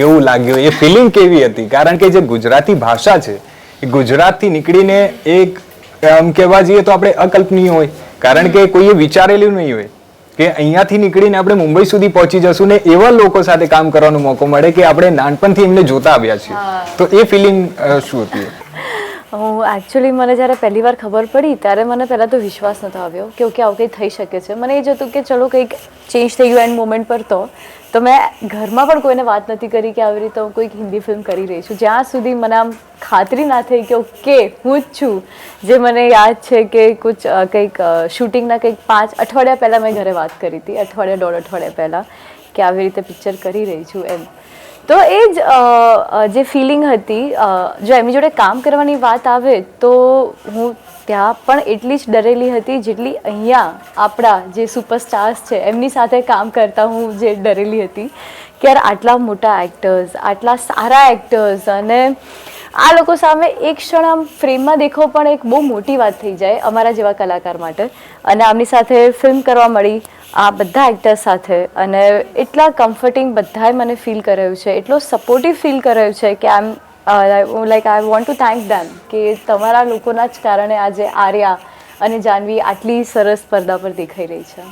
કેવું લાગ્યું. એ ફિલિંગ કેવી હતી? કારણ કે જે ગુજરાતી ભાષા છે એ ગુજરાતથી નીકળીને એક આમ કહેવા જઈએ તો આપણે અકલ્પનીય હોય. કારણ કે કોઈએ વિચારેલું નહીં હોય કે અહીંયાથી નીકળીને આપણે મુંબઈ સુધી પહોંચી જશું ને એવા લોકો સાથે કામ કરવાનો મોકો મળે કે આપણે નાનપણથી એમને જોતા આવ્યા છીએ. તો એ ફિલિંગ શું હતી? હું એકચ્યુઅલી મને જ્યારે પહેલી વાર ખબર પડી, ત્યારે મને પહેલાં તો વિશ્વાસ નહોતો આવ્યો કે ઓકે, આવું કંઈ થઈ શકે છે. મને એ જ હતું કે ચલો કંઈક ચેન્જ થઈ ગયું એન્ડ મોમેન્ટ પર તો. તો મેં ઘરમાં પણ કોઈને વાત નથી કરી કે આવી રીતે હું કોઈક હિન્દી ફિલ્મ કરી રહી છું. જ્યાં સુધી મને આમ ખાતરી ના થઈ કે ઓકે, હું જ છું. જે મને યાદ છે કે કુછ કંઈક શૂટિંગના કંઈક પાંચ અઠવાડિયા પહેલાં મેં ઘરે વાત કરી હતી, અઠવાડિયા, દોઢ અઠવાડિયા પહેલાં, કે આવી રીતે પિક્ચર કરી રહી છું એમ. તો એ જ જે ફિલિંગ હતી જો એમની જોડે કામ કરવાની વાત આવે તો હું ત્યાં પણ એટલી જ ડરેલી હતી જેટલી અહીંયા આપણા જે સુપરસ્ટાર્સ છે, એમની સાથે કામ કરતા હું જે ડરેલી હતી. કે યાર આટલા મોટા એક્ટર્સ આટલા સારા એક્ટર્સ અને આ લોકો સામે એક ક્ષણ આમ ફ્રેમમાં દેખો પણ એક બહુ મોટી વાત થઈ જાય અમારા જેવા કલાકાર માટે. અને આમની સાથે ફિલ્મ કરવા મળી આ બધા એક્ટર્સ સાથે. અને એટલા કમ્ફર્ટિંગ બધાએ મને ફીલ કરાયું છે, એટલો સપોર્ટિવ ફીલ કરાયું છે કે આમ like I want to thank them કે તમારા લોકોના જ કારણે આજે આર્યા અને જાનવી આટલી સરસ સ્પર્ધા પર દેખાઈ રહી છે.